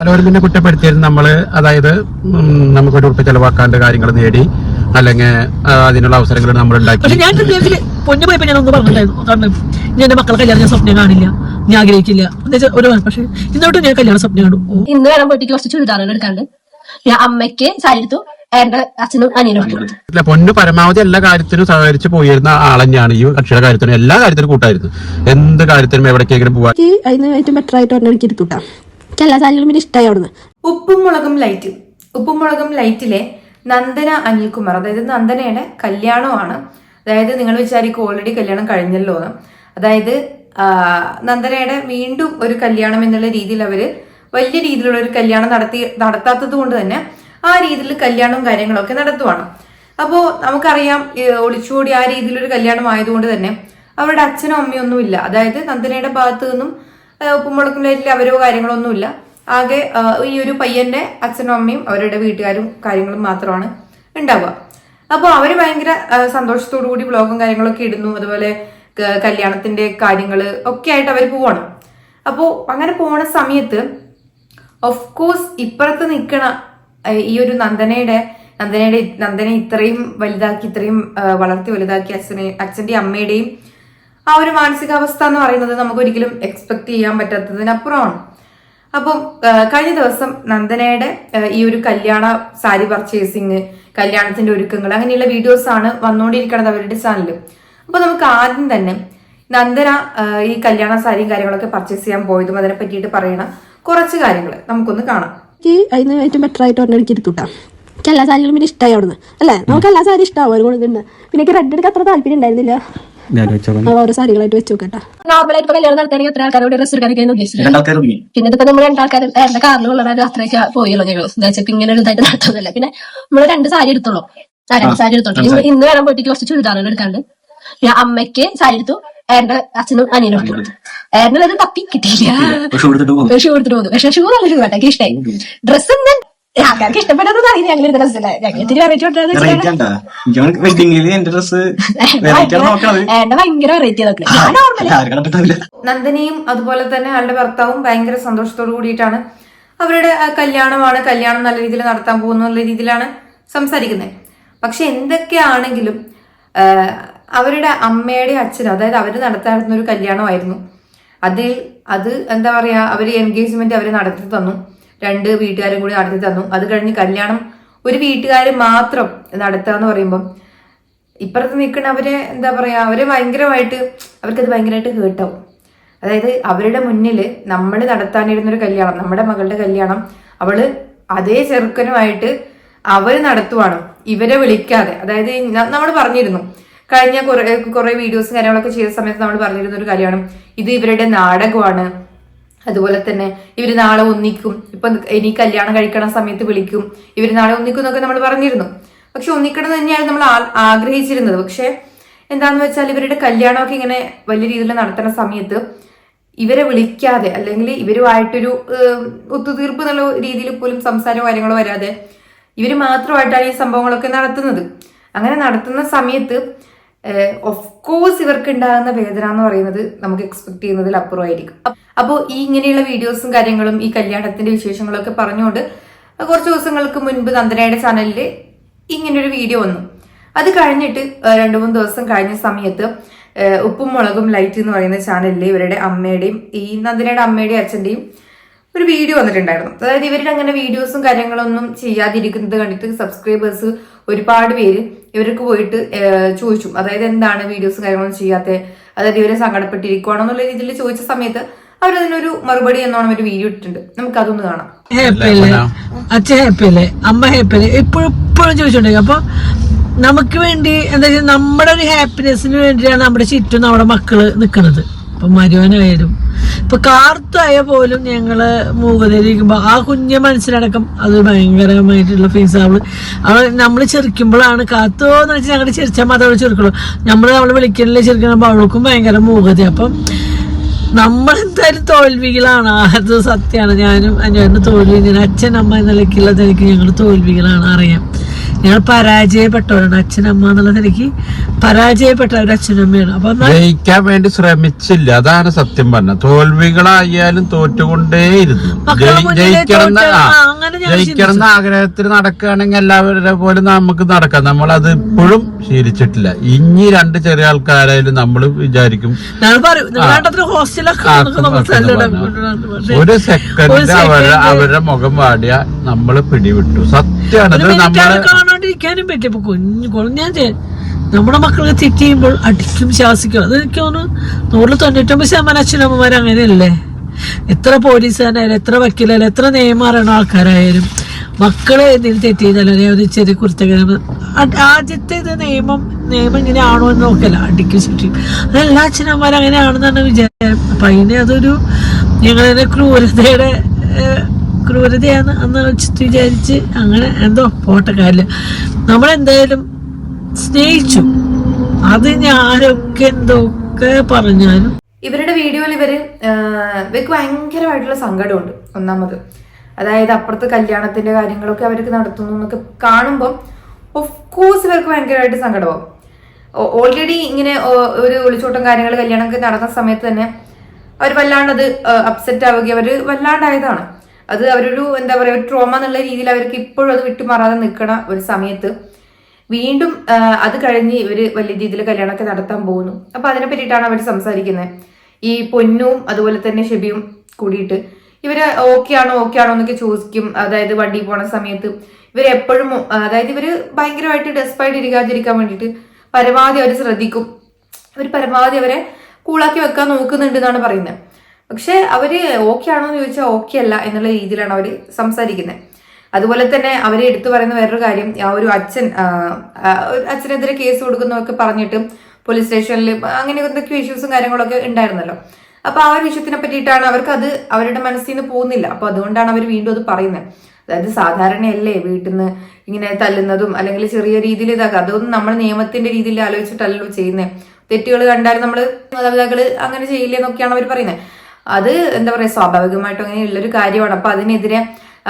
പലവരും പിന്നെ കുറ്റപ്പെടുത്തിയിരുന്നു. നമ്മൾ അതായത് നമുക്ക് നമുക്കൊരു ഉറപ്പ് ചെലവാക്കാണ്ട് കാര്യങ്ങൾ നേടി അല്ലെങ്കിൽ അതിനുള്ള അവസരങ്ങൾ നമ്മൾ ഉണ്ടാക്കി പക്ഷെ ഞാൻ പൊന്നു പോയപ്പോ ഞാൻ ഒന്ന് പറഞ്ഞിട്ടുണ്ടായിരുന്നു. കാരണം ഞാൻ എന്റെ മക്കളെ കല്യാണം ഞാൻ സ്വപ്നം കാണില്ല. ഞാൻ ആഗ്രഹിക്കില്ല. ഒരു പക്ഷേ ഇന്നോട്ട് ഞാൻ കല്യാണം സ്വപ്നം കാണും. ഇന്ന് വരാൻ പോയിട്ട് കുറച്ച് ചുരിദാറുകൾ എടുക്കാണ്ട് ഞാൻ അമ്മയ്ക്ക് സാരി എടുത്തു പൊന്നു പരമാവധി എല്ലാ കാര്യത്തിനും സഹകരിച്ച് പോയിരുന്ന ആൾ തന്നെയാണ് ഈ കക്ഷിയുടെ കാര്യത്തിനും എല്ലാ കാര്യത്തിനും കൂട്ടായിരുന്നു. എന്ത് കാര്യത്തിനും എവിടേക്കെങ്കിലും പോവാൻ എനിക്ക് അതിന് ഏറ്റവും ബെറ്റർ ആയിട്ട് ഒരെണ്ണം എനിക്ക് എടുത്തുട്ടാ എനിക്ക് എല്ലാ സാരികളും പിന്നെ ഇഷ്ടമായി അവിടുന്ന്. ഉപ്പും മുളകും ലൈറ്റ് ഉപ്പും മുളകും ലൈറ്റിലെ നന്ദന അനിൽകുമാർ അതായത് നന്ദനയുടെ കല്യാണമാണ് അതായത് നിങ്ങൾ വിചാരിക്കും ഓൾറെഡി കല്യാണം കഴിഞ്ഞല്ലോ എന്ന്. അതായത് നന്ദനയുടെ വീണ്ടും ഒരു കല്യാണം എന്നുള്ള രീതിയിൽ അവർ വലിയ രീതിയിലുള്ള ഒരു കല്യാണം നടത്തി നടത്താത്തത് കൊണ്ട് തന്നെ ആ രീതിയിൽ കല്യാണവും കാര്യങ്ങളൊക്കെ നടത്തുവാണ്. അപ്പോൾ നമുക്കറിയാം ഒളിച്ചോടി ആ രീതിയിലൊരു കല്യാണം ആയതുകൊണ്ട് തന്നെ അവരുടെ അച്ഛനും അമ്മയും ഒന്നുമില്ല. അതായത് നന്ദനയുടെ ഭാഗത്തു നിന്നും ഉപ്പുമുളക്കും ലൈറ്റിൽ അവരോ കാര്യങ്ങളൊന്നുമില്ല. ആകെ ഈ ഒരു പയ്യന്റെ അച്ഛനും അമ്മയും അവരുടെ വീട്ടുകാരും കാര്യങ്ങളും മാത്രമാണ് ഉണ്ടാവുക. അപ്പോൾ അവർ ഭയങ്കര സന്തോഷത്തോടു കൂടി ബ്ലോഗും കാര്യങ്ങളൊക്കെ ഇടുന്നു. അതുപോലെ കല്യാണത്തിന്റെ കാര്യങ്ങൾ ഒക്കെ ആയിട്ട് അവർ പോവാണ്. അപ്പോൾ അങ്ങനെ പോണ സമയത്ത് ഓഫ് കോഴ്സ് ഇപ്പുറത്ത് നിൽക്കണ ഈ ഒരു നന്ദനയുടെ നന്ദനയുടെ നന്ദനെ ഇത്രയും വലുതാക്കി ഇത്രയും വളർത്തി വലുതാക്കി അച്ഛനെ അച്ഛന്റെ അമ്മയുടെയും ആ ഒരു മാനസികാവസ്ഥ എന്ന് പറയുന്നത് നമുക്ക് ഒരിക്കലും എക്സ്പെക്ട് ചെയ്യാൻ പറ്റാത്തതിനപ്പുറമാണ്. അപ്പം കഴിഞ്ഞ ദിവസം നന്ദനയുടെ ഈ ഒരു കല്യാണ സാരി പർച്ചേസിങ് കല്യാണത്തിന്റെ ഒരുക്കങ്ങൾ അങ്ങനെയുള്ള വീഡിയോസ് ആണ് വന്നുകൊണ്ടിരിക്കുന്നത് അവരുടെ ചാനലിൽ അപ്പൊ നമുക്ക് ആദ്യം തന്നെ നന്ദന ഈ കല്യാണ സാരിയും കാര്യങ്ങളൊക്കെ പർച്ചേസ് ചെയ്യാൻ പോയതും അതിനെ പറ്റിയിട്ട് പറയണ. കുറച്ച് കാര്യങ്ങൾ നമുക്കൊന്ന് കാണാം. അതിന് ഏറ്റവും ബെറ്റർ ആയിട്ട് ഒരെണ്ണം എനിക്ക് എടുത്തുട്ടാ എല്ലാ സാരികളും പിന്നെ ഇഷ്ടമായി അവിടുന്ന്. അല്ലേ? നമുക്ക് എല്ലാ സാരി ഇഷ്ടമാവും ഒരു കൊടുക്കുന്നുണ്ട് പിന്നെ എനിക്ക് റെഡ് എടുക്കാൻ അത്ര താല്പര്യം ഉണ്ടായിരുന്നില്ല. ഓരോ സാരികളായിട്ട് വെച്ച് നോക്കട്ടെ നോർമലായിട്ട് ഇപ്പൊ കല്യാണം നടത്തുകയാണെങ്കിൽ എത്ര ആൾക്കാരോട് ഡ്രസ് എടുക്കാനൊക്കെ ഉദ്ദേശിച്ചത്? രണ്ടാൾക്കാർ ഒതുങ്ങി പിന്നെ നമ്മൾ രണ്ടാൾക്കാർ എന്റെ കാറിലുള്ള അത്രയൊക്കെ പോയുള്ളൂ ഞങ്ങൾ വെച്ചപ്പോ ഇങ്ങനെ ഒരു ഇതായിട്ട് നടത്തുന്നില്ല പിന്നെ നമ്മൾ രണ്ട് സാരി എടുത്തോളൂ. ആ രണ്ട് സാരി എടുത്തോളൂ. ഇന്ന് വരാൻ പോയിട്ട് കുറച്ച് ചുരിദാറുകൾ എടുക്കാണ്ട്. ഞാൻ അമ്മയ്ക്ക് സാരി എടുത്തു. എന്റെ അച്ഛനും അനിയനും എടുത്തു. ഏറിനുള്ളത് തപ്പി കിട്ടിയില്ല. ഷൂ എടുത്തിട്ട് പോകുന്നു. പക്ഷെ ഷൂ നല്ല ഷൂ കേട്ടോ എനിക്ക് ഇഷ്ടമായി ഡ്രസ്സ് ആൾക്കാർക്ക് ഇഷ്ടപ്പെട്ടതൊന്നും അറിയില്ല ഞങ്ങൾ ഡ്രസ്സില്ല ഇത്തിരി വെറൈറ്റി എന്റെ ഭയങ്കര വെറൈറ്റി കണ്ടിട്ടില്ല നന്ദനയും അതുപോലെ തന്നെ ആളുടെ ഭർത്താവും ഭയങ്കര സന്തോഷത്തോടു കൂടിയിട്ടാണ് അവരുടെ കല്യാണമാണ് കല്യാണം നല്ല രീതിയിൽ നടത്താൻ പോകുന്നു എന്നുള്ള രീതിയിലാണ് സംസാരിക്കുന്നത്. പക്ഷെ എന്തൊക്കെയാണെങ്കിലും അവരുടെ അമ്മയുടെ അച്ഛനും അതായത് അവർ നടത്താറുന്ന ഒരു കല്യാണമായിരുന്നു. അതിൽ അത് എന്താ പറയാ അവർ എൻഗേജ്മെന്റ് അവർ നടത്തി തന്നു. രണ്ട് വീട്ടുകാരും കൂടി നടത്തി തന്നു. അത് കഴിഞ്ഞ് കല്യാണം ഒരു വീട്ടുകാർ മാത്രം നടത്തുക എന്ന് പറയുമ്പം ഇപ്പുറത്ത് നിൽക്കുന്ന അവരെ എന്താ പറയാ അവരെ ഭയങ്കരമായിട്ട് അവർക്കത് ഭയങ്കരമായിട്ട് കേട്ടാവും അതായത് അവരുടെ മുന്നിൽ നമ്മൾ നടത്താനിരുന്നൊരു കല്യാണം നമ്മുടെ മകളുടെ കല്യാണം അവൾ അതേ ചെറുക്കനുമായിട്ട് അവർ നടത്തുവാണ്. ഇവരെ വിളിക്കാതെ. അതായത് നമ്മൾ പറഞ്ഞിരുന്നു. കഴിഞ്ഞ കുറെ കുറെ വീഡിയോസും കാര്യങ്ങളൊക്കെ ചെയ്ത സമയത്ത് നമ്മൾ പറഞ്ഞിരുന്ന ഒരു കല്യാണം. ഇത് ഇവരുടെ നാടകമാണ്. അതുപോലെ തന്നെ ഇവർ നാളെ ഒന്നിക്കും. ഇപ്പൊ ഇനി കല്യാണം കഴിക്കണ സമയത്ത് വിളിക്കും. ഇവർ നാളെ ഒന്നിക്കും എന്നൊക്കെ നമ്മൾ പറഞ്ഞിരുന്നു. പക്ഷെ ഒന്നിക്കണം തന്നെയാണ് നമ്മൾ ആഗ്രഹിച്ചിരുന്നത്. പക്ഷെ എന്താന്ന് വെച്ചാൽ ഇവരുടെ കല്യാണമൊക്കെ ഇങ്ങനെ വലിയ രീതിയിൽ നടത്തുന്ന സമയത്ത് ഇവരെ വിളിക്കാതെ അല്ലെങ്കിൽ ഇവരുമായിട്ടൊരു ഒത്തുതീർപ്പ് എന്നുള്ള രീതിയിൽ പോലും സംസാരമോ കാര്യങ്ങളോ വരാതെ ഇവർ മാത്രമായിട്ടാണ് ഈ സംഭവങ്ങളൊക്കെ നടത്തുന്നത്. അങ്ങനെ നടത്തുന്ന സമയത്ത് ഓഫ് കോഴ്സ് ഇവർക്ക് ഉണ്ടാകുന്ന വേദന എന്ന് പറയുന്നത് നമുക്ക് എക്സ്പെക്ട് ചെയ്യുന്നതിൽ അപ്പുറമായിരിക്കും. അപ്പോൾ ഈ ഇങ്ങനെയുള്ള വീഡിയോസും കാര്യങ്ങളും ഈ കല്യാണത്തിന്റെ വിശേഷങ്ങളൊക്കെ പറഞ്ഞുകൊണ്ട് കുറച്ച് ദിവസങ്ങൾക്ക് മുൻപ് നന്ദനയുടെ ചാനലിൽ ഇങ്ങനൊരു വീഡിയോ വന്നു. അത് കഴിഞ്ഞിട്ട് രണ്ട് മൂന്ന് ദിവസം കഴിഞ്ഞ സമയത്ത് ഉപ്പും മുളകും ലൈറ്റ് എന്ന് പറയുന്ന ചാനലിൽ ഇവരുടെ അമ്മയുടെയും ഈ നന്ദനയുടെ അമ്മയുടെയും അച്ഛന്റെയും ഒരു വീഡിയോ വന്നിട്ടുണ്ടായിരുന്നു. അതായത് ഇവരുടെ അങ്ങനെ വീഡിയോസും കാര്യങ്ങളൊന്നും ചെയ്യാതിരിക്കുന്നത് കണ്ടിട്ട് സബ്സ്ക്രൈബേഴ്സ് ഒരുപാട് പേര് ഇവർക്ക് പോയിട്ട് ചോദിച്ചു. അതായത് എന്താണ് വീഡിയോസും കാര്യങ്ങളൊന്നും ചെയ്യാത്തത് അതായത് ഇവരെ സങ്കടപ്പെട്ടിരിക്കുവാണോ എന്നുള്ള രീതിയിൽ ചോദിച്ച സമയത്ത് അവരതിനൊരു മറുപടി എന്നോണം ഒരു വീഡിയോ ഇട്ടിട്ടുണ്ട്. നമുക്ക് അതൊന്ന് കാണാം. ഹാപ്പി അല്ലേ അച്ഛൻ ഹാപ്പി അല്ലേ അമ്മ ഹാപ്പി അല്ലേ എപ്പോഴും എപ്പോഴും ചോദിച്ചോണ്ടിരിക്കും അപ്പൊ നമുക്ക് വേണ്ടി എന്താ വെച്ചാൽ നമ്മുടെ ഒരു ഹാപ്പിനെസ്സിന് വേണ്ടിയാണ് നമ്മുടെ ചുറ്റും നമ്മുടെ മക്കൾ നിക്കണത്. ഇപ്പൊ മരുവനായാലും ഇപ്പൊ കാർത്തായ പോലും ഞങ്ങൾ മൂകതയിലിരിക്കുമ്പോ ആ കുഞ്ഞ മനസ്സിലടക്കം അത് ഭയങ്കരമായിട്ടുള്ള ഫേസ് അവൾ അവൾ നമ്മൾ ചെറുക്കുമ്പോഴാണ് കാത്തോന്ന് വെച്ചാൽ ഞങ്ങൾ ചെറിച്ചാൽ മാത്രമേ അവൾ ചെറുക്കുള്ളൂ. നമ്മൾ നമ്മൾ വിളിക്കണില്ല ചെറുക്കണപ്പോ അവൾക്കും ഭയങ്കര മൂകത. അപ്പം നമ്മളെന്തായാലും തോൽവികളാണ്. അത് സത്യമാണ് ഞാനും അഞ്ഞാറിന് തോൽവി ഞാൻ അച്ഛൻ അമ്മ എന്ന നിലയ്ക്കുള്ളത് എനിക്ക് ഞങ്ങൾ തോൽവികളാണ് അറിയാം. ഞങ്ങൾ പരാജയപ്പെട്ടവരാണ് അച്ഛനമ്മ എന്നുള്ള നിലയ്ക്ക് പരാജയപ്പെട്ട ഒരു അച്ഛനമ്മയാണ് അപ്പൊ ജയിക്കാൻ വേണ്ടി ശ്രമിച്ചില്ല അതാണ് സത്യം പറഞ്ഞ തോൽവികളായാലും തോറ്റുകൊണ്ടേയിരുന്നു. ജയിക്കണം ജയിക്കണം എന്ന ആഗ്രഹത്തിൽ നടക്കുകയാണെങ്കിൽ എല്ലാവരുടെ പോലെ നമുക്ക് നടക്കാം. നമ്മൾ അത് ഇപ്പോഴും ശീലിച്ചിട്ടില്ല. ഇനി രണ്ട് ചെറിയ ആൾക്കാരായാലും നമ്മൾ വിചാരിക്കും. നമ്മൾ. ഒരു സെക്കൻഡ് അവരുടെ അവരുടെ മുഖം വാടിയ നമ്മൾ പിടിവിട്ടു. സത്യമാണ് നമ്മൾ അത് കാണാണ്ടിരിക്കാനും പറ്റും ഇപ്പൊ കുഞ്ഞു ഞാൻ നമ്മുടെ മക്കളൊക്കെ തെറ്റ് ചെയ്യുമ്പോൾ അടിക്കും ശാസിക്കും. അത് എനിക്ക് തോന്നുന്നു നൂറിൽ തൊണ്ണൂറ്റൊമ്പത് ശതമാനം അച്ഛനമ്മമാർ അങ്ങനെയല്ലേ? എത്ര പോലീസുകാരായാലും എത്ര വക്കീലായാലും എത്ര നിയമം ആൾക്കാരായാലും മക്കളെ എന്തെങ്കിലും തെറ്റ് ചെയ്താലും ഒരു ചെറിയ കുരുത്തകരം ആദ്യത്തെ ഇത് നിയമം നിയമം ഇങ്ങനെയാണോ എന്ന് നോക്കല്ല. അടിക്കും ശിക്ഷിക്കും. അതെല്ലാ അച്ഛനമ്മമാരും അങ്ങനെയാണെന്നാണ് വിചാരം. അപ്പൊ അതിനെ അതൊരു ഞങ്ങളതിനെ ക്രൂരതയുടെ ക്രൂരതയാണ് അന്ന് വെച്ചിട്ട് വിചാരിച്ച് അങ്ങനെ എന്തോ പോട്ടെ കാര്യം. നമ്മളെന്തായാലും സ്നേഹിച്ചു. അത് ഞാനൊക്കെ എന്തൊക്കെ പറഞ്ഞാലും. ഇവരുടെ വീഡിയോയിൽ ഇവർ ഇവർക്ക് ഭയങ്കരമായിട്ടുള്ള സങ്കടമുണ്ട് ഒന്നാമത്. അതായത് അപ്പുറത്ത് കല്യാണത്തിന്റെ കാര്യങ്ങളൊക്കെ അവർക്ക് നടത്തുന്നു എന്നൊക്കെ കാണുമ്പോൾ ഓഫ് കോഴ്സ് ഇവർക്ക് ഭയങ്കരമായിട്ട് സങ്കടമാവും. ഓൾറെഡി ഇങ്ങനെ ഒരു ഒളിച്ചോട്ടം കാര്യങ്ങൾ കല്യാണമൊക്കെ നടന്ന സമയത്ത് തന്നെ അവർ വല്ലാണ്ട് അത് അപ്സെറ്റ് ആവുകയും അവർ വല്ലാണ്ടായതാണ്. അത് അവരൊരു എന്താ പറയുക ഒരു ട്രോമ എന്നുള്ള രീതിയിൽ അവർക്ക് ഇപ്പോഴും അത് വിട്ടുമാറാതെ നിൽക്കണ ഒരു സമയത്ത് വീണ്ടും അത് കഴിഞ്ഞ് ഇവർ വലിയ രീതിയിൽ കല്യാണമൊക്കെ നടത്താൻ പോകുന്നു. അപ്പൊ അതിനെ പറ്റിയിട്ടാണ് അവർ സംസാരിക്കുന്നത് ഈ പൊന്നും അതുപോലെ തന്നെ ഷെബിയും കൂടിയിട്ട് ഇവർ ഓക്കെ ആണോ ഓക്കെ ആണോ എന്നൊക്കെ ചോദിക്കും. അതായത് വണ്ടി പോണ സമയത്ത് ഇവർ എപ്പോഴും അതായത് ഇവർ ഭയങ്കരമായിട്ട് ഡെസ്പായിട്ട് ഇരിക്കാതിരിക്കാൻ വേണ്ടിയിട്ട് പരമാവധി അവർ ശ്രദ്ധിക്കും. അവർ പരമാവധി അവരെ കൂളാക്കി വെക്കാൻ നോക്കുന്നുണ്ട് എന്നാണ് പറയുന്നത് പക്ഷെ അവർ ഓക്കെ ആണോ എന്ന് ചോദിച്ചാൽ ഓക്കെ അല്ല എന്നുള്ള രീതിയിലാണ് അവർ സംസാരിക്കുന്നത് അതുപോലെ തന്നെ അവരെ എടുത്തു പറയുന്ന വേറൊരു കാര്യം ആ ഒരു അച്ഛൻ അച്ഛനെതിരെ കേസ് കൊടുക്കുന്നതൊക്കെ പറഞ്ഞിട്ട് പോലീസ് സ്റ്റേഷനിൽ അങ്ങനെ എന്തൊക്കെ ഇഷ്യൂസും കാര്യങ്ങളൊക്കെ ഉണ്ടായിരുന്നല്ലോ. അപ്പൊ ആ ഒരു വിഷയത്തിനെ പറ്റിയിട്ടാണ് അവർക്ക് അത് അവരുടെ മനസ്സിൽ നിന്ന് പോകുന്നില്ല. അപ്പൊ അതുകൊണ്ടാണ് അവർ വീണ്ടും അത് പറയുന്നത് അതായത് സാധാരണയല്ലേ വീട്ടിൽ നിന്ന് ഇങ്ങനെ തല്ലുന്നതും അല്ലെങ്കിൽ ചെറിയ രീതിയിൽ ഇതാക്കുക അതൊന്നും നമ്മൾ നിയമത്തിന്റെ രീതിയിൽ ആലോചിച്ചിട്ടല്ലോ ചെയ്യുന്നത് തെറ്റുകൾ കണ്ടാൽ നമ്മൾ മാതാപിതാക്കൾ അങ്ങനെ ചെയ്യില്ല എന്നൊക്കെയാണ് അവർ പറയുന്നത് അത് എന്താ പറയാ സ്വാഭാവികമായിട്ടും അങ്ങനെ ഉള്ളൊരു കാര്യമാണ്. അപ്പൊ അതിനെതിരെ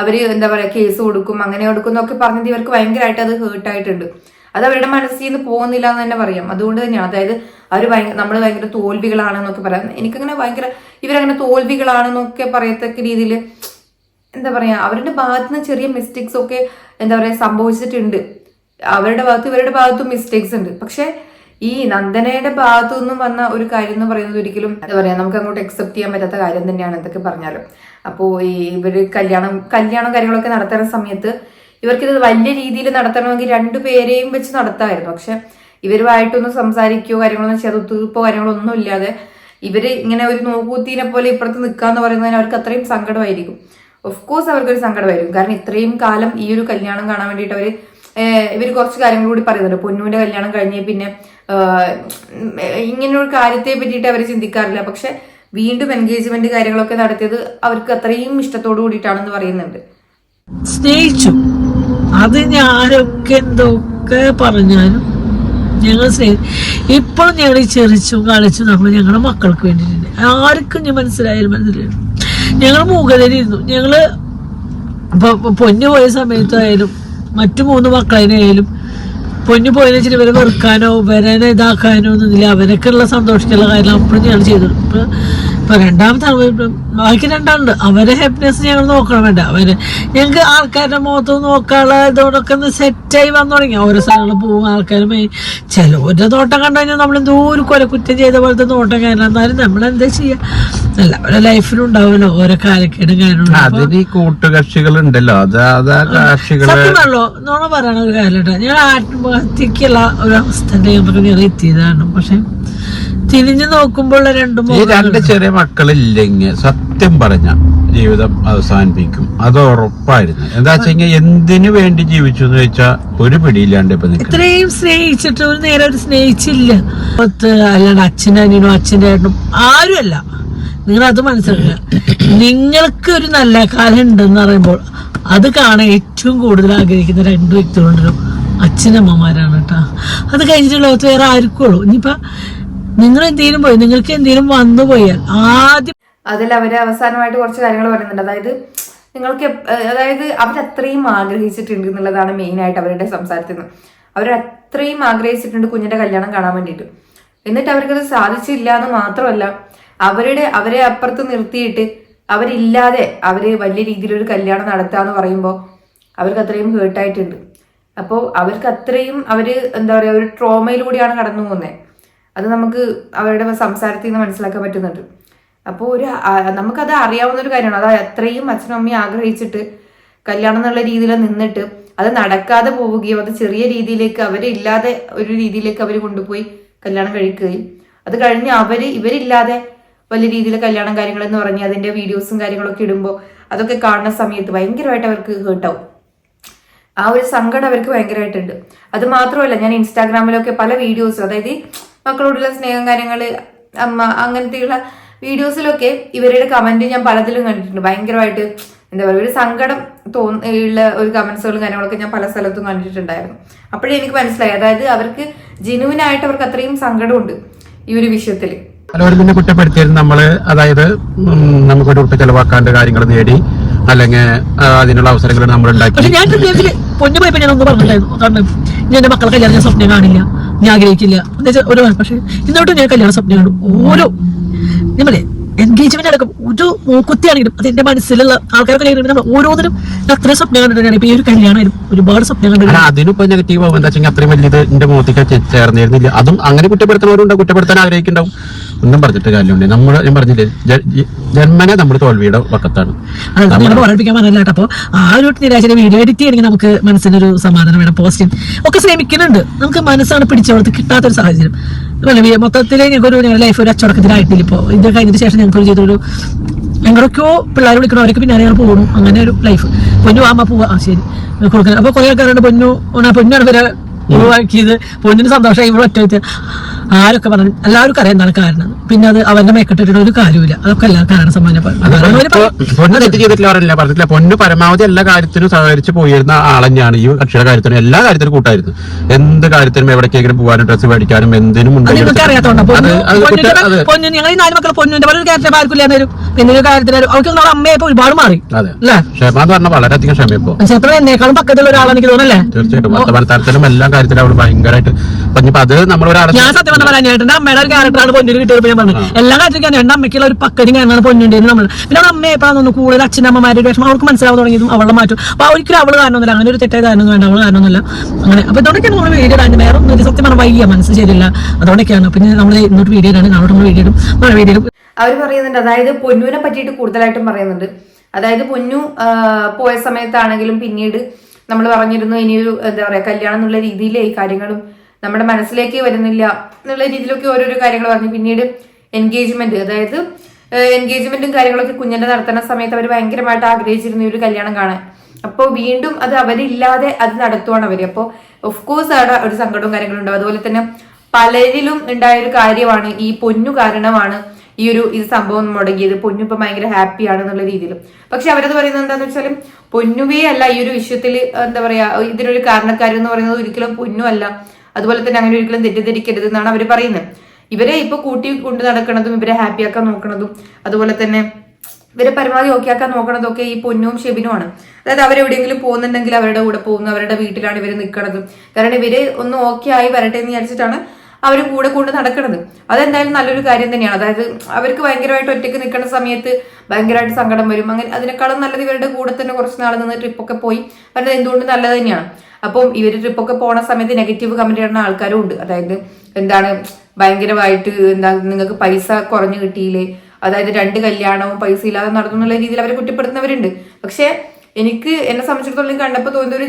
അവർ എന്താ പറയാ കേസ് കൊടുക്കും അങ്ങനെ കൊടുക്കും എന്നൊക്കെ പറഞ്ഞത് ഇവർക്ക് ഭയങ്കരമായിട്ട് അത് ഹേർട്ടായിട്ടുണ്ട് അത് അവരുടെ മനസ്സിൽ നിന്ന് പോകുന്നില്ല എന്ന് തന്നെ പറയാം. അതുകൊണ്ട് തന്നെയാണ്. അതായത് അവർ ഭയങ്കര നമ്മൾ ഭയങ്കര തോൽവികളാണെന്നൊക്കെ പറയാം എനിക്കങ്ങനെ ഭയങ്കര ഇവരങ്ങനെ തോൽവികളാണെന്നൊക്കെ പറയത്തക്ക രീതിയിൽ എന്താ പറയാ അവരുടെ ഭാഗത്ത് നിന്ന് ചെറിയ മിസ്റ്റേക്സ് ഒക്കെ എന്താ പറയാ സംഭവിച്ചിട്ടുണ്ട്. അവരുടെ ഭാഗത്ത് ഇവരുടെ ഭാഗത്തും മിസ്റ്റേക്സ് ഉണ്ട്. പക്ഷെ ഈ നന്ദനയുടെ ഭാഗത്തു നിന്നും വന്ന ഒരു കാര്യം എന്ന് പറയുന്നത് ഒരിക്കലും എന്താ പറയാ നമുക്ക് അങ്ങോട്ട് അക്സെപ്റ്റ് ചെയ്യാൻ പറ്റാത്ത കാര്യം തന്നെയാണ് എന്തൊക്കെ പറഞ്ഞാലും. അപ്പോൾ ഈ ഇവർ കല്യാണം കല്യാണം കാര്യങ്ങളൊക്കെ നടത്തുന്ന സമയത്ത് ഇവർക്കിത് വലിയ രീതിയിൽ നടത്തണമെങ്കിൽ രണ്ടുപേരെയും വെച്ച് നടത്താമായിരുന്നു. പക്ഷെ ഇവരുമായിട്ടൊന്നും സംസാരിക്കുകയോ കാര്യങ്ങളൊന്നും ചെയ്യാതെ ഒത്തുതീർപ്പോ കാര്യങ്ങളൊന്നും ഇല്ലാതെ ഇവർ ഇങ്ങനെ ഒരു നോക്കൂത്തീനെ പോലെ ഇപ്പുറത്ത് നിൽക്കാന്ന് പറയുന്നതിന് അവർക്ക് അത്രയും സങ്കടമായിരിക്കും. ഓഫ് കോഴ്സ് അവർക്കൊരു സങ്കടമായിരിക്കും. കാരണം ഇത്രയും കാലം ഈ ഒരു കല്യാണം കാണാൻ വേണ്ടിയിട്ട് അവർ ഇവർ കുറച്ച് കാര്യങ്ങൾ കൂടി പറയുന്നുണ്ട്. പൊന്നുവിന്റെ കല്യാണം കഴിഞ്ഞ് പിന്നെ ഇങ്ങനെ ഒരു കാര്യത്തെ പറ്റിയിട്ട് അവർ ചിന്തിക്കാറില്ല. പക്ഷെ വീണ്ടും എൻഗേജ്മെന്റ് കാര്യങ്ങളൊക്കെ നടത്തിയത് അവർക്ക് അത്രയും ഇഷ്ടത്തോടു കൂടിയിട്ടാണെന്ന് പറയുന്നുണ്ട്. സ്നേഹിച്ചു. അത് ഞാനൊക്കെ എന്തൊക്കെ പറഞ്ഞാലും ഞങ്ങൾ ഇപ്പോഴും ഞങ്ങൾ ചെറിച്ചും കളിച്ചും നമ്മൾ ഞങ്ങളുടെ മക്കൾക്ക് വേണ്ടിയിട്ടുണ്ട്. ആർക്കും ഞാൻ മനസ്സിലായാലും മനസ്സിലായി ഞങ്ങൾ മൂകതരിയിരുന്നു ഞങ്ങൾ പൊന്നു പോയ സമയത്തായാലും മറ്റു മൂന്ന് മക്കളതിനായാലും പൊന്നു പോയതിനെ വെച്ചിട്ട് ഇവരെ വെറുക്കാനോ ഇവരെ ഇതാക്കാനോ ഒന്നുമില്ല അവരൊക്കെ ഉള്ള സന്തോഷത്തിലുള്ള കാര്യം അപ്പോഴും ഞങ്ങൾ ചെയ്തു ഇപ്പൊ രണ്ടാമത്തെ ബാക്കി രണ്ടാളുണ്ട്. അവരെ ഹാപ്പിനെസ് ഞങ്ങൾ നോക്കണം വേണ്ട. അവർ ഞങ്ങൾക്ക് ആൾക്കാരുടെ മുഖത്ത് നോക്കാനുള്ള ഇതോടൊക്കെ ഒന്ന് സെറ്റായി വന്നു തുടങ്ങി. ഓരോ സ്ഥലങ്ങളിൽ പോകും ആൾക്കാർ ചിലവരുടെ നോട്ടം കണ്ടു കഴിഞ്ഞാൽ നമ്മൾ എന്തോ ഒരു കൊലക്കുറ്റം ചെയ്ത പോലത്തെ നോട്ടം കാരണം എന്നാലും നമ്മൾ എന്താ ചെയ്യാ? അല്ല അവരുടെ ലൈഫിലുണ്ടാവുമല്ലോ ഓരോ കാലക്കേടും കാര്യങ്ങളും. ഈ കൂട്ടുകക്ഷികൾ ഉണ്ടല്ലോ. അത് അത് ആ കക്ഷികൾ. സത്യം പറഞ്ഞോ? നോണ പറയണ ഒരു കാര്യം ഞങ്ങൾ ആത്മഹത്യക്കുള്ള ഒരു അവസ്ഥ ഞാൻ എത്തിയതാണ്. പക്ഷെ തിരിഞ്ഞു നോക്കുമ്പോൾ രണ്ടു ഈ രണ്ട് ചെറിയ മക്കളില്ലെങ്കിൽ സത്യം പറഞ്ഞ ജീവിതം അവസാനിപ്പിക്കും. അത് ഉറപ്പായിരുന്നു എന്താ വെച്ചാൽ എന്തിനു വേണ്ടി ജീവിച്ചു എന്ന് വെച്ചാൽ ഒരു പിടിയില്ലാണ്ട് ഇപ്പൊ ഇത്രയും സ്നേഹിച്ചിട്ട് ഒരു നേരെ ഒരു സ്നേഹിച്ചില്ല. അല്ലാണ്ട് അച്ഛന്റെ അനിയനും അച്ഛന്റെ ഏട്ടനും ആരുമല്ല. നിങ്ങൾ അത് മനസ്സിലാക്കുക. നിങ്ങൾക്ക് ഒരു നല്ല കാലം ഉണ്ടെന്ന് പറയുമ്പോൾ അത് കാണാൻ ഏറ്റവും കൂടുതൽ ആഗ്രഹിക്കുന്ന രണ്ട് വ്യക്തികളുണ്ടല്ലോ അച്ഛനമ്മമാരാണ് കേട്ടോ. അത് കഴിഞ്ഞിട്ട് ലോകത്ത് വേറെ ആർക്കും ഉള്ളൂ ഇനിയിപ്പോ നിങ്ങൾ എന്തെങ്കിലും പോയി നിങ്ങൾക്ക് എന്തെങ്കിലും വന്നു പോയാൽ ആദ്യം അതിൽ അവർ അവസാനമായിട്ട് കുറച്ച് കാര്യങ്ങൾ പറയുന്നുണ്ട് അതായത് നിങ്ങൾക്ക് അതായത് അവരത്രയും ആഗ്രഹിച്ചിട്ടുണ്ട് എന്നുള്ളതാണ് മെയിൻ മെയിനായിട്ട് അവരുടെ സംസാരത്തിൽ നിന്ന്. അവരത്രയും ആഗ്രഹിച്ചിട്ടുണ്ട് കുഞ്ഞിന്റെ കല്യാണം കാണാൻ വേണ്ടിയിട്ട്. എന്നിട്ട് അവർക്കത് സാധിച്ചില്ല എന്ന് മാത്രമല്ല അവരുടെ അവരെ അപ്പുറത്ത് നിർത്തിയിട്ട് അവരില്ലാതെ അവർ വലിയ രീതിയിൽ ഒരു കല്യാണം നടത്താന്ന് പറയുമ്പോൾ അവർക്ക് അത്രയും ഹേർട്ടായിട്ടുണ്ട് അപ്പോൾ അവർക്ക് അത്രയും അവർ എന്താ പറയുക ഒരു ട്രോമയിലൂടെയാണ് കടന്നു പോകുന്നത് അത് നമുക്ക് അവരുടെ സംസാരത്തിൽ നിന്ന് മനസ്സിലാക്കാൻ പറ്റുന്നുണ്ട്. അപ്പോൾ ഒരു നമുക്കത് അറിയാവുന്ന ഒരു കാര്യമാണ്. അത് അത്രയും അച്ഛനും അമ്മയും ആഗ്രഹിച്ചിട്ട് കല്യാണം എന്നുള്ള രീതിയിൽ നിന്നിട്ട് അത് നടക്കാതെ പോവുകയും അത് ചെറിയ രീതിയിലേക്ക് അവരില്ലാതെ ഒരു രീതിയിലേക്ക് അവർ കൊണ്ടുപോയി കല്യാണം കഴിക്കുകയും അത് കഴിഞ്ഞ് അവർ ഇവരില്ലാതെ വലിയ രീതിയിൽ കല്യാണം കാര്യങ്ങളെന്ന് പറഞ്ഞ് അതിന്റെ വീഡിയോസും കാര്യങ്ങളൊക്കെ ഇടുമ്പോൾ അതൊക്കെ കാണുന്ന സമയത്ത് ഭയങ്കരമായിട്ട് അവർക്ക് ഹേർട്ടാവും ആ ഒരു സങ്കടം അവർക്ക് ഭയങ്കരമായിട്ടുണ്ട്. അത് മാത്രമല്ല ഞാൻ ഇൻസ്റ്റാഗ്രാമിലൊക്കെ പല വീഡിയോസും അതായത് മക്കളോടുള്ള സ്നേഹം കാര്യങ്ങൾ അമ്മ അങ്ങനത്തെയുള്ള വീഡിയോസിലൊക്കെ ഇവരുടെ കമന്റ് ഞാൻ പലതിലും കണ്ടിട്ടുണ്ട്. ഭയങ്കരമായിട്ട് എന്താ പറയുക ഒരു സങ്കടം തോന്നിയുള്ള ഒരു കമന്റ്സുകളും കാര്യങ്ങളൊക്കെ ഞാൻ പല സ്ഥലത്തും കണ്ടിട്ടുണ്ടായിരുന്നു. അപ്പോഴേ എനിക്ക് മനസ്സിലായി. അതായത് അവർക്ക് ജെനുവിനായിട്ട് അവർക്ക് അത്രയും സങ്കടമുണ്ട് ഈ ഒരു വിഷയത്തിൽ പലവരും പിന്നെ കുറ്റപ്പെടുത്തിയിരുന്നു നമ്മൾ അതായത് നമുക്ക് നമുക്കൊരു ഉറുപ്പ് ചെലവാക്കാണ്ട് കാര്യങ്ങൾ നേടി. അല്ലെങ്കിൽ അതിനുള്ള അവസരങ്ങൾ നമ്മൾ ഉണ്ടാക്കി. ഞാൻ പൊന്നുപോയപ്പോ പൊന്നു ഞാൻ ഒന്ന് പറഞ്ഞിട്ടുണ്ടായിരുന്നു. കാരണം ഞാൻ എന്റെ മക്കളെ കല്യാണം ഞാൻ സ്വപ്നം കാണില്ല. ഞാൻ ആഗ്രഹിക്കില്ല. ഒരു പക്ഷെ ഇന്നോട്ട് ഞാൻ കല്യാണ സ്വപ്നം കാണും. ഓരോ പറയാം എൻഗേജ്മെന്റ് അടക്കം ഒരു മൂക്കുത്തിയാണെങ്കിലും അത് എന്റെ മനസ്സിലുള്ള ആൾക്കാരൊക്കെ നമ്മൾ ഓരോന്നിനും ഞാൻ അത്രയും സ്വപ്നം കണ്ടിട്ടാണ് ഇപ്പൊ ഈ ഒരു കല്യാണം ഒരുപാട് സ്വപ്നം കണ്ടിട്ടുണ്ട് അതിനിപ്പോ നെഗറ്റീവ് ആവും. എന്താ വെച്ചാൽ അത്രയും വലിയത് എന്റെ മുഖത്തേക്ക് ചേർന്നിരുന്നില്ല. അതും അങ്ങനെ കുറ്റപ്പെടുത്തുന്നവരുണ്ട് കുറ്റപ്പെടുത്താൻ ആഗ്രഹിക്കുന്നുണ്ടാവും. ഒന്നും പറഞ്ഞിട്ട് കാര്യമുണ്ട് നമ്മൾ ഞാൻ പറഞ്ഞില്ലേ ജന്മനെ നമ്മൾ തോൽവിയുടെ പക്കത്താണ് ഓർമ്മിപ്പിക്കാൻ പറഞ്ഞില്ല കേട്ടോ. അപ്പൊ ആ ഒരു നിരാശയുടെ വീഡിയോ എഡിറ്റ് ചെയ്യണമെങ്കിൽ നമുക്ക് മനസ്സിനൊരു സമാധാനം വേണം പോസിറ്റീവ് ഒക്കെ ശ്രമിക്കുന്നുണ്ട് നമുക്ക് മനസ്സാണ് പിടിച്ചവർക്ക് കിട്ടാത്തൊരു സാഹചര്യം. അതുപോലെ മൊത്തത്തിൽ ഞങ്ങൾക്കൊരു ഞങ്ങളുടെ ലൈഫ് ഒരു അച്ചടക്കത്തിലായിട്ടില്ല ഇപ്പോൾ ഇത് കഴിഞ്ഞതിന് ശേഷം ഞങ്ങൾക്ക് ചെയ്തൊരു ഞങ്ങളൊക്കെയോ പിള്ളേർ വിളിക്കണം അവർക്ക് പിന്നെ ഞങ്ങൾ പോകണം അങ്ങനെ ഒരു ലൈഫ് പൊന്നു അമ്മ പോവാ. ആ ശരി. കൊടുക്കണം. അപ്പൊ കുറെ ആൾക്കാരുണ്ട്. പൊന്നു ഓണ പൊന്നാണ് ഇവരെ ഒഴിവാക്കിയത്. പൊന്നിന് സന്തോഷമായി. ഇവിടെ ഒറ്റ. ആരൊക്കെ പറഞ്ഞു എല്ലാവർക്കും അറിയാം എന്താണ് കാരണം? പിന്നെ അത് അവന്റെ മേക്കെട്ടിട്ട് ഒരു കാര്യമില്ല അതൊക്കെ എല്ലാ കാരണം സമ്മാനപ്പെട്ടില്ല പൊന്ന് പരമാവധി എല്ലാ കാര്യത്തിനും സഹകരിച്ച് പോയിരുന്ന ആൾ ഈ കക്ഷിയുടെ കാര്യത്തിനും എല്ലാ കാര്യത്തിനും കൂട്ടായിരുന്നു. എന്ത് കാര്യത്തിനും എവിടേക്കെങ്കിലും പോകാനും ഡ്രസ്സ് മേടിക്കാനും എന്തിനും പൊന്നു ഞങ്ങൾ ഈ നാല് മക്കളെ പൊന്നുന്റെ പല കാര്യത്തിൽ ആർക്കില്ല വരും. പിന്നെ ഒരു കാര്യത്തിൽ അവർക്ക് നമ്മുടെ അമ്മയെ ഇപ്പൊ ഒരുപാട് മാറി. ക്ഷമ എന്ന് പറഞ്ഞാൽ വളരെയധികം ക്ഷമയപ്പോ ചിലപ്പോൾ എന്നേക്കാളും പക്കത്തുള്ള ഒരാളാണ് എനിക്ക് തോന്നുന്നല്ലേ തീർച്ചയായിട്ടും. വർത്തമാനത്താരത്തിലും എല്ലാ കാര്യത്തിലും അവൾ ഭയങ്കരമായിട്ട് അത് നമ്മളൊരാളെ ഞാൻ സത്യം പറഞ്ഞ പറയാൻ ചേട്ടന്റെ അമ്മയുടെ ഒരു ക്യാരക്ടറാണ് പൊന്നിന് കിട്ടിയത് ഞാൻ പറഞ്ഞു എല്ലാ കാര്യത്തിലും എന്റെ അമ്മയ്ക്കുള്ള ഒരു പക്കരും കാര്യമാണ് പൊന്നിന്റെ നമ്മൾ പിന്നെ അവളുടെ അമ്മയെ എപ്പോഴാണ് തോന്നുന്നു കൂടുതൽ അച്ഛനമ്മമാരുടെ വിഷമം അവൾക്ക് മനസ്സിലാവാൻ തുടങ്ങിയതും അവളുടെ മാറ്റും അപ്പൊ ഒരിക്കലും അവൾ കാരണമൊന്നുമില്ല. അങ്ങനെ ഒരു തെറ്റായ കാരണമൊന്നും വേണ്ട അവൾ കാരണമൊന്നുമില്ല. അങ്ങനെ അപ്പൊ ഇതോടൊക്കെയാണ് നമ്മൾ വീഡിയോ ഇടാൻ വേറെ ഒന്നും. സത്യം പറഞ്ഞാൽ വയ്യ. മനസ്സ് ശരിയില്ല. അതോടൊക്കെയാണ് പിന്നെ നമ്മൾ ഇന്നോട്ട് വീഡിയോ ഇടാണ് നാളോട്ട് നമ്മൾ വീഡിയോ ഇടും. വീഡിയോ അവർ പറയുന്നുണ്ട്. അതായത് പൊന്നുവിനെ പറ്റിയിട്ട് കൂടുതലായിട്ടും പറയുന്നുണ്ട്. അതായത് പൊന്നു പോയ സമയത്താണെങ്കിലും പിന്നീട് നമ്മൾ പറഞ്ഞിരുന്നു ഇനിയൊരു എന്താ പറയുക കല്യാണം എന്നുള്ള രീതിയിലേ ഈ കാര്യങ്ങളും നമ്മുടെ മനസ്സിലേക്ക് വരുന്നില്ല എന്നുള്ള രീതിയിലൊക്കെ ഓരോരോ കാര്യങ്ങൾ പറഞ്ഞു. പിന്നീട് എൻഗേജ്മെന്റ് അതായത് എൻഗേജ്മെന്റും കാര്യങ്ങളൊക്കെ കുഞ്ഞിന്റെ നടത്തുന്ന സമയത്ത് അവർ ഭയങ്കരമായിട്ട് ആഗ്രഹിച്ചിരുന്നു ഒരു കല്യാണം കാണാൻ. അപ്പോൾ വീണ്ടും അത് അവരില്ലാതെ അത് നടത്തുവാണ് അവർ. അപ്പോൾ ഓഫ് കോഴ്സ് അവിടെ ഒരു സങ്കടവും കാര്യങ്ങളും ഉണ്ടാവും. അതുപോലെ തന്നെ പലരിലും ഉണ്ടായ ഒരു കാര്യമാണ് ഈ പൊന്നു കാരണമാണ് ഈ ഒരു ഇത് സംഭവം മുടങ്ങിയത്. പൊന്നു ഇപ്പൊ ഭയങ്കര ഹാപ്പിയാണ് എന്നുള്ള രീതിയിൽ പക്ഷെ അവരത് പറയുന്നത് എന്താണെന്ന് വെച്ചാലും പൊന്നുവേ അല്ല ഈ ഒരു വിഷയത്തിൽ എന്താ പറയാ ഇതിനൊരു കാരണക്കാരെന്ന് പറയുന്നത് ഒരിക്കലും പൊന്നു അല്ല അതുപോലെ തന്നെ അങ്ങനെ ഒരിക്കലും തെറ്റിദ്ധരിക്കരുത് എന്നാണ് അവർ പറയുന്നത്. ഇവരെ ഇപ്പൊ കൂട്ടി കൊണ്ട് നടക്കണതും ഇവരെ ഹാപ്പിയാക്കാൻ നോക്കണതും അതുപോലെ തന്നെ ഇവരെ പരമാവധി ഓക്കെ ആക്കാൻ നോക്കണതൊക്കെ ഈ പൊന്നും ഷെബിനുമാണ് അതായത് അവരെവിടെയെങ്കിലും പോകുന്നുണ്ടെങ്കിൽ അവരുടെ കൂടെ പോകുന്നു അവരുടെ വീട്ടിലാണ് ഇവർ നിൽക്കണത് കാരണം ഇവർ ഒന്ന് ഓക്കെ ആയി വരട്ടെ എന്ന് വിചാരിച്ചിട്ടാണ് അവർ കൂടെ കൊണ്ട് നടക്കുന്നത് അതെന്തായാലും നല്ലൊരു കാര്യം തന്നെയാണ്. അതായത് അവർക്ക് ഭയങ്കരമായിട്ട് ഒറ്റയ്ക്ക് നിൽക്കുന്ന സമയത്ത് ഭയങ്കരമായിട്ട് സങ്കടം വരും. അങ്ങനെ അതിനേക്കാളും നല്ലത് ഇവരുടെ കൂടെ തന്നെ കുറച്ച് നാൾ നിന്ന് ട്രിപ്പൊക്കെ പോയി. വരുന്നത് എന്തുകൊണ്ട് നല്ലത് തന്നെയാണ്. അപ്പം ഇവർ ട്രിപ്പൊക്കെ പോണ സമയത്ത് നെഗറ്റീവ് കമന്റ് ഇടുന്ന ആൾക്കാരും ഉണ്ട്. അതായത് എന്താണ് ഭയങ്കരമായിട്ട് എന്താ നിങ്ങൾക്ക് പൈസ കുറഞ്ഞു കിട്ടിയില്ലേ? അതായത് രണ്ട് കല്യാണവും പൈസ ഇല്ലാതെ നടന്നു എന്നുള്ള രീതിയിൽ അവരെ കുറ്റപ്പെടുത്തുന്നവരുണ്ട്. പക്ഷെ എനിക്ക് എന്നെ സംബന്ധിച്ചിടത്തോളം കണ്ടപ്പോൾ തോന്നിയ ഒരു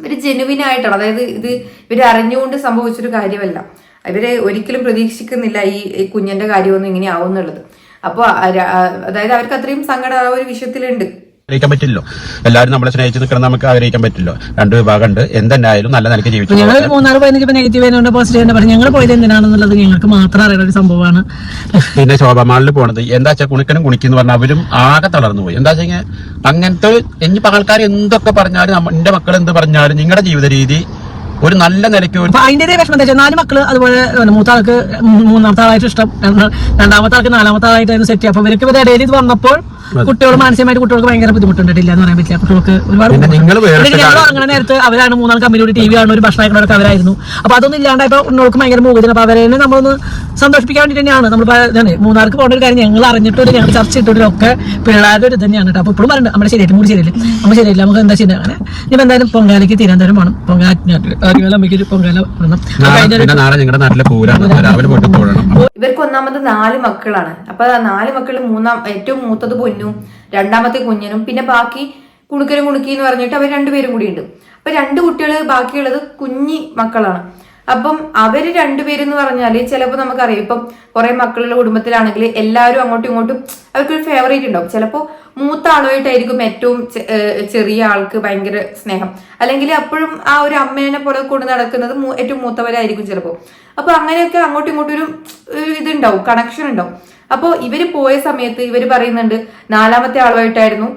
ഇവർ ജെനുവിൻ ആയിട്ടാണ്. അതായത് ഇത് ഇവർ അറിഞ്ഞുകൊണ്ട് സംഭവിച്ചൊരു കാര്യമല്ല. ഇവരെ ഒരിക്കലും പ്രതീക്ഷിക്കുന്നില്ല ഈ കുഞ്ഞിന്റെ കാര്യമൊന്നും ഇങ്ങനെ ആവുന്നുള്ളത്. അപ്പോൾ അതായത് അവർക്ക് അത്രയും സങ്കടം ആ ഒരു വിഷയത്തിലുണ്ട്. ആഗ്രഹിക്കാൻ പറ്റില്ലല്ലോ. എല്ലാവരും നമ്മളെ സ്നേഹിച്ച് നിൽക്കണം നമുക്ക് ആഗ്രഹിക്കാൻ പറ്റില്ലോ രണ്ട് വിഭാഗമുണ്ട്. എന്തെന്നായാലും നല്ല നിലയ്ക്ക് ജീവിച്ചു ഞങ്ങൾ മൂന്നാറ് പോയതിന് നെഗറ്റീവ് ആയതുകൊണ്ട് പോസിറ്റീവ് പറഞ്ഞു. ഞങ്ങൾ പോയത് എന്തിനാണെന്നുള്ളത് ഞങ്ങൾക്ക് മാത്രം അറിയുന്ന ഒരു സംഭവമാണ്. പിന്നെ ശോഭമാളിൽ പോണത്. എന്താ വെച്ചാൽ കുണിക്കനും കുണിക്കെന്ന് പറഞ്ഞാൽ അവരും ആകെ തളർന്നു പോയി. എന്താ വെച്ചാൽ അങ്ങനത്തെ ഇനി ആൾക്കാർ എന്തൊക്കെ പറഞ്ഞാലും എന്റെ മക്കൾ എന്ത് പറഞ്ഞാലും നിങ്ങളുടെ ജീവിത രീതി ഒരു നല്ല നിലയ്ക്ക് അതിന്റെ വിഷമം എന്താ നാല് മക്കൾ അതുപോലെ മൂത്താൾക്ക് മൂത്ത മൂന്നാമത്തെ ആളായിട്ട് ഇഷ്ടം. രണ്ടാ- രണ്ടാമത്തെ ആൾക്ക് നാലാമത്തെ ആളായിട്ടായിരുന്നു സെറ്റ് അപ്പൊ ഇവർക്ക് ഇവരുടെ ഇടയിൽ ഇത് വന്നപ്പോൾ കുട്ടികൾ മാനസികമായിട്ട് കുട്ടികൾക്ക് ഭയങ്കര ബുദ്ധിമുട്ടുണ്ടായിട്ടില്ല എന്ന് പറയാൻ പറ്റില്ല. കുട്ടികൾക്ക് ഒരുപാട് ഇറങ്ങുന്ന ഞങ്ങൾ ഉറങ്ങുന്ന നേരത്ത് അവരാണ് മൂന്നാൾ കമ്പനിയോട് ടി വി ആണ് ഒരു ഭക്ഷണം കഴിക്കുന്നവരൊക്കെ അവരായിരുന്നു. അപ്പൊ അതൊന്നും ഇല്ലാണ്ടായപ്പോ ഉണ്ണോൾക്ക് ഭയങ്കര മോചനം അപ്പൊ അവരെ നമ്മളൊന്ന് സന്തോഷിപ്പിക്കാൻ വേണ്ടി തന്നെയാണ്. നമ്മൾ മൂന്നാർക്ക് പോകേണ്ട ഒരു കാര്യം ഞങ്ങൾ അറിഞ്ഞിട്ട് ഞങ്ങൾ ചർച്ച ചെയ്തിട്ടും ഒക്കെ പിള്ളേരുടെ ഒരു തന്നെയാണ് കേട്ടോ. അപ്പൊ ഇപ്പോഴും പറയുന്നത് നമ്മുടെ ശരിയായിട്ട് മൂടി ശരിയല്ലേ? നമ്മൾ ശരിയല്ല നമുക്ക് എന്താ ചെയ്യുന്നത് അങ്ങനെ ഇനി എന്തായാലും പൊങ്കാലയ്ക്ക് തിരുവനന്തപുരം വേണം പൊങ്കാല അമ്മയ്ക്ക് ഒരു പൊങ്കാല നിങ്ങളുടെ നാട്ടിലെ പൂരാണ് രാവിലെ പോയിട്ട് തൊഴണം. ഇവർക്ക് ഒന്നാമത് നാല് മക്കളാണ്. അപ്പൊ നാല് മക്കളിൽ മൂന്നാം ഏറ്റവും മൂത്തത് പൊന്നും രണ്ടാമത്തെ കുഞ്ഞനും പിന്നെ ബാക്കി കുണുക്കനും കുണുക്കി എന്ന് പറഞ്ഞിട്ട് അവർ രണ്ടുപേരും കൂടി ഉണ്ട് അപ്പൊ രണ്ട് കുട്ടികൾ ബാക്കിയുള്ളത് കുഞ്ഞി മക്കളാണ്. അപ്പം അവർ രണ്ടുപേരും എന്ന് പറഞ്ഞാൽ ചിലപ്പോൾ നമുക്കറിയാം. ഇപ്പം കുറെ മക്കളുടെ കുടുംബത്തിലാണെങ്കിൽ എല്ലാവരും അങ്ങോട്ടും ഇങ്ങോട്ടും അവർക്കൊരു ഫേവറേറ്റ് ഉണ്ടാവും. ചിലപ്പോൾ മൂത്ത ആളുമായിട്ടായിരിക്കും ഏറ്റവും ചെറിയ ആൾക്ക് ഭയങ്കര സ്നേഹം. അല്ലെങ്കിൽ അപ്പോഴും ആ ഒരു അമ്മേനെ പോലെ കൊണ്ട് നടക്കുന്നത് ഏറ്റവും മൂത്തവരായിരിക്കും ചിലപ്പോൾ അപ്പൊ അങ്ങനെയൊക്കെ അങ്ങോട്ടും ഇങ്ങോട്ടും ഒരു ഇതുണ്ടാവും. കണക്ഷൻ ഉണ്ടാവും. അപ്പോൾ ഇവർ പോയ സമയത്ത് ഇവർ പറയുന്നുണ്ട് നാലാമത്തെ ആളുമായിട്ടായിരുന്നു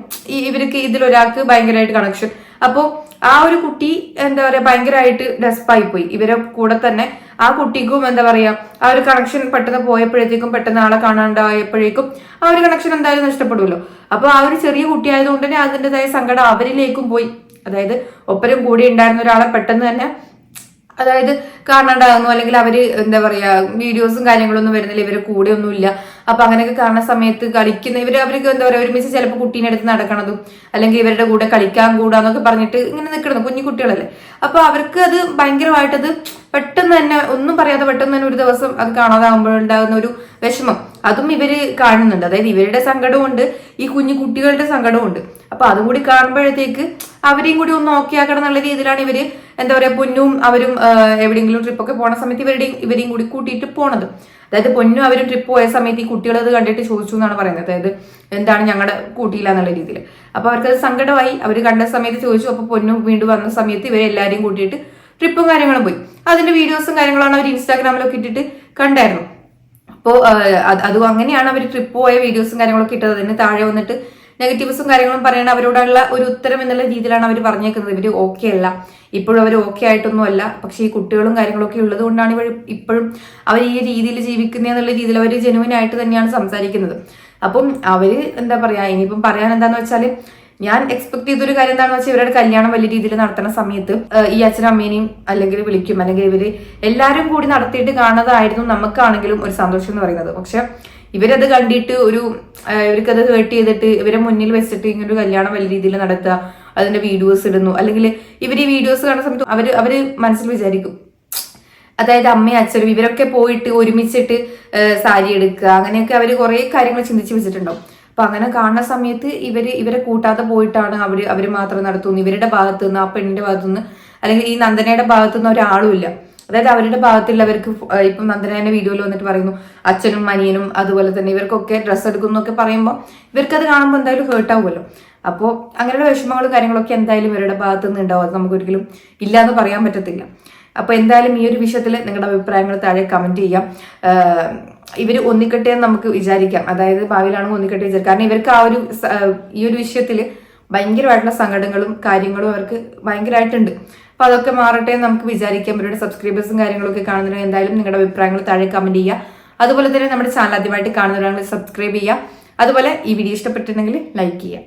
ഇവർക്ക് ഇതിലൊരാൾക്ക് ഭയങ്കരമായിട്ട് കണക്ഷൻ അപ്പോൾ ആ ഒരു കുട്ടി എന്താ പറയാ ഭയങ്കരമായിട്ട് ഡെസ്പായി പോയി ഇവരെ കൂടെ തന്നെ ആ കുട്ടിക്കും എന്താ പറയാ ആ ഒരു കണക്ഷൻ പെട്ടെന്ന് പോയപ്പോഴത്തേക്കും പെട്ടെന്ന് ആളെ കാണാണ്ടായപ്പോഴേക്കും ആ ഒരു കണക്ഷൻ എന്തായാലും നഷ്ടപ്പെടുമല്ലോ. അപ്പൊ ആ ഒരു ചെറിയ കുട്ടി ആയതുകൊണ്ട് തന്നെ അതിന്റെതായ സങ്കടം അവരിലേക്കും പോയി. അതായത് ഒപ്പരം കൂടി ഉണ്ടായിരുന്ന ഒരാളെ പെട്ടെന്ന് തന്നെ അതായത് കാണാണ്ടാകുന്നു അല്ലെങ്കിൽ അവർ എന്താ പറയാ വീഡിയോസും കാര്യങ്ങളൊന്നും വരുന്നില്ല ഇവരെ കൂടെ ഒന്നുമില്ല. അപ്പൊ അങ്ങനെയൊക്കെ കാണുന്ന സമയത്ത് കളിക്കുന്ന ഇവർ അവർക്ക് എന്താ പറയാ ഒരുമിച്ച് ചിലപ്പോൾ കുട്ടീനെ അടുത്ത് നടക്കണതും അല്ലെങ്കിൽ ഇവരുടെ കൂടെ കളിക്കാൻ കൂടാന്നൊക്കെ പറഞ്ഞിട്ട് ഇങ്ങനെ നിൽക്കണം കുഞ്ഞു കുട്ടികളല്ലേ അപ്പൊ അവർക്ക് അത് ഭയങ്കരമായിട്ടത് പെട്ടെന്ന് തന്നെ ഒന്നും പറയാതെ പെട്ടെന്ന് തന്നെ ഒരു ദിവസം അത് കാണാതാകുമ്പോഴുണ്ടാകുന്ന ഒരു വിഷമം. അതും ഇവർ കാണുന്നുണ്ട്. അതായത് ഇവരുടെ സങ്കടമുണ്ട് ഈ കുഞ്ഞു കുട്ടികളുടെ സങ്കടമുണ്ട് അപ്പൊ അതും കൂടി കാണുമ്പോഴത്തേക്ക് അവരെയും കൂടി ഒന്ന് ഓക്കെ ആക്കണം എന്നുള്ള രീതിയിലാണ് ഇവർ എന്താ പറയാ പൊന്നും അവരും എവിടെയെങ്കിലും ട്രിപ്പൊക്കെ പോണ സമയത്ത് ഇവരുടെയും ഇവരെയും കൂടി കൂട്ടിയിട്ട് പോണത്. അതായത് പൊന്നും അവരും ട്രിപ്പ് പോയ സമയത്ത് ഈ കുട്ടികൾ അത് കണ്ടിട്ട് ചോദിച്ചു എന്നാണ് പറയുന്നത്. അതായത് എന്താണ് ഞങ്ങളുടെ കൂട്ടിയില്ല എന്നുള്ള രീതിയിൽ അപ്പൊ അവർക്കത് സങ്കടമായി. അവർ കണ്ട സമയത്ത് ചോദിച്ചു. അപ്പൊ പൊന്നും വീണ്ടും വന്ന സമയത്ത് ഇവരെല്ലാരെയും കൂട്ടിയിട്ട് ട്രിപ്പും കാര്യങ്ങളും പോയി. അതിന്റെ വീഡിയോസും കാര്യങ്ങളാണ് അവർ ഇൻസ്റ്റാഗ്രാമിലൊക്കെ ഇട്ടിട്ട് കണ്ടായിരുന്നു. അപ്പോൾ അതും അങ്ങനെയാണ് അവർ ട്രിപ്പ് പോയ വീഡിയോസും കാര്യങ്ങളൊക്കെ ഇട്ടത്. അതിന് താഴെ വന്നിട്ട് നെഗറ്റീവ്സും കാര്യങ്ങളും പറയണ അവരോടുള്ള ഒരു ഉത്തരം എന്നുള്ള രീതിയിലാണ് അവർ പറഞ്ഞേക്കുന്നത്. ഇവർ ഓക്കെ അല്ല. ഇപ്പോഴും അവർ ഓക്കെ ആയിട്ടൊന്നും അല്ല. പക്ഷേ ഈ കുട്ടികളും കാര്യങ്ങളൊക്കെ ഉള്ളത് കൊണ്ടാണ് ഇവർ ഇപ്പോഴും അവർ ഈ രീതിയിൽ ജീവിക്കുന്ന എന്നുള്ള രീതിയിൽ അവർ ജെനുവിൻ ആയിട്ട് തന്നെയാണ് സംസാരിക്കുന്നത്. അപ്പം അവർ എന്താ പറയാ ഇനിയിപ്പം പറയാൻ എന്താന്ന് വെച്ചാൽ ഞാൻ എക്സ്പെക്ട് ചെയ്തൊരു കാര്യം എന്താണെന്ന് വെച്ചാൽ ഇവരുടെ കല്യാണം വലിയ രീതിയിൽ നടത്തുന്ന സമയത്ത് ഈ അച്ഛനും അമ്മേനെയും അല്ലെങ്കിൽ വിളിക്കും. അല്ലെങ്കിൽ ഇവർ എല്ലാരും കൂടി നടത്തിയിട്ട് കാണുന്നതായിരുന്നു നമുക്കാണെങ്കിലും ഒരു സന്തോഷം എന്ന് പറയുന്നത്. പക്ഷെ ഇവരത് കണ്ടിട്ട് ഒരു ഇവർക്കത് ഹേർട്ട് ചെയ്തിട്ട് ഇവരെ മുന്നിൽ വെച്ചിട്ട് ഇങ്ങനെ ഒരു കല്യാണം വലിയ രീതിയിൽ നടത്തുക അതിന്റെ വീഡിയോസ് ഇടുന്നു. അല്ലെങ്കിൽ ഇവർ ഈ വീഡിയോസ് കാണുന്ന സമയത്ത് അവർ അവർ മനസ്സിൽ വിചാരിക്കും. അതായത് അമ്മയും അച്ഛനും ഇവരൊക്കെ പോയിട്ട് ഒരുമിച്ചിട്ട് സാരി എടുക്കുക അങ്ങനെയൊക്കെ അവർ കുറെ കാര്യങ്ങൾ ചിന്തിച്ച് വെച്ചിട്ടുണ്ടാവും. അപ്പൊ അങ്ങനെ കാണുന്ന സമയത്ത് ഇവർ ഇവരെ കൂട്ടാതെ പോയിട്ടാണ് അവർ അവർ മാത്രം നടത്തുന്നത്. ഇവരുടെ ഭാഗത്ത് നിന്ന് ആ പെണ്ണിന്റെ ഭാഗത്തു നിന്ന് അല്ലെങ്കിൽ ഈ നന്ദനയുടെ ഭാഗത്തു നിന്ന് ഒരാളും ഇല്ല അതായത് അവരുടെ ഭാഗത്തുള്ളവർക്ക് ഇപ്പൊ നന്ദനയുടെ വീഡിയോയിൽ വന്നിട്ട് പറയുന്നു അച്ഛനും മനിയനും അതുപോലെ തന്നെ ഇവർക്കൊക്കെ ഡ്രസ്സ് എടുക്കുന്നു എന്നൊക്കെ പറയുമ്പോൾ ഇവർക്കത് കാണുമ്പോൾ എന്തായാലും ഹേർട്ട് ആവുമല്ലോ. അപ്പോൾ അങ്ങനെയുള്ള വിഷമങ്ങളും കാര്യങ്ങളൊക്കെ എന്തായാലും ഇവരുടെ ഭാഗത്തു നിന്ന് ഉണ്ടാവും. അത് നമുക്കൊരിക്കലും ഇല്ല എന്ന് പറയാൻ പറ്റത്തില്ല. അപ്പൊ എന്തായാലും ഈ ഒരു വിഷയത്തിൽ നിങ്ങളുടെ അഭിപ്രായങ്ങൾ താഴെ കമന്റ് ചെയ്യാം. ഇവർ ഒന്നിക്കട്ടെ എന്ന് നമുക്ക് വിചാരിക്കാം. അതായത് ഭാവിയിലാണെങ്കിൽ ഒന്നിക്കട്ടെ വിചാരിക്കാം. കാരണം ഇവർക്ക് ആ ഒരു ഈ ഒരു വിഷയത്തിൽ ഭയങ്കരമായിട്ടുള്ള സങ്കടങ്ങളും കാര്യങ്ങളും അവർക്ക് ഭയങ്കരമായിട്ടുണ്ട്. അപ്പൊ അതൊക്കെ മാറട്ടെ എന്ന് നമുക്ക് വിചാരിക്കാം. ഇവരുടെ സബ്സ്ക്രൈബേഴ്സും കാര്യങ്ങളൊക്കെ കാണുന്നവരും എന്തായാലും നിങ്ങളുടെ അഭിപ്രായങ്ങൾ താഴെ കമന്റ് ചെയ്യുക. അതുപോലെ തന്നെ നമ്മുടെ ചാനൽ ആദ്യമായിട്ട് കാണുന്നവരാണെങ്കിൽ സബ്സ്ക്രൈബ് ചെയ്യുക. അതുപോലെ ഈ വീഡിയോ ഇഷ്ടപ്പെട്ടിട്ടുണ്ടെങ്കിൽ ലൈക്ക് ചെയ്യുക.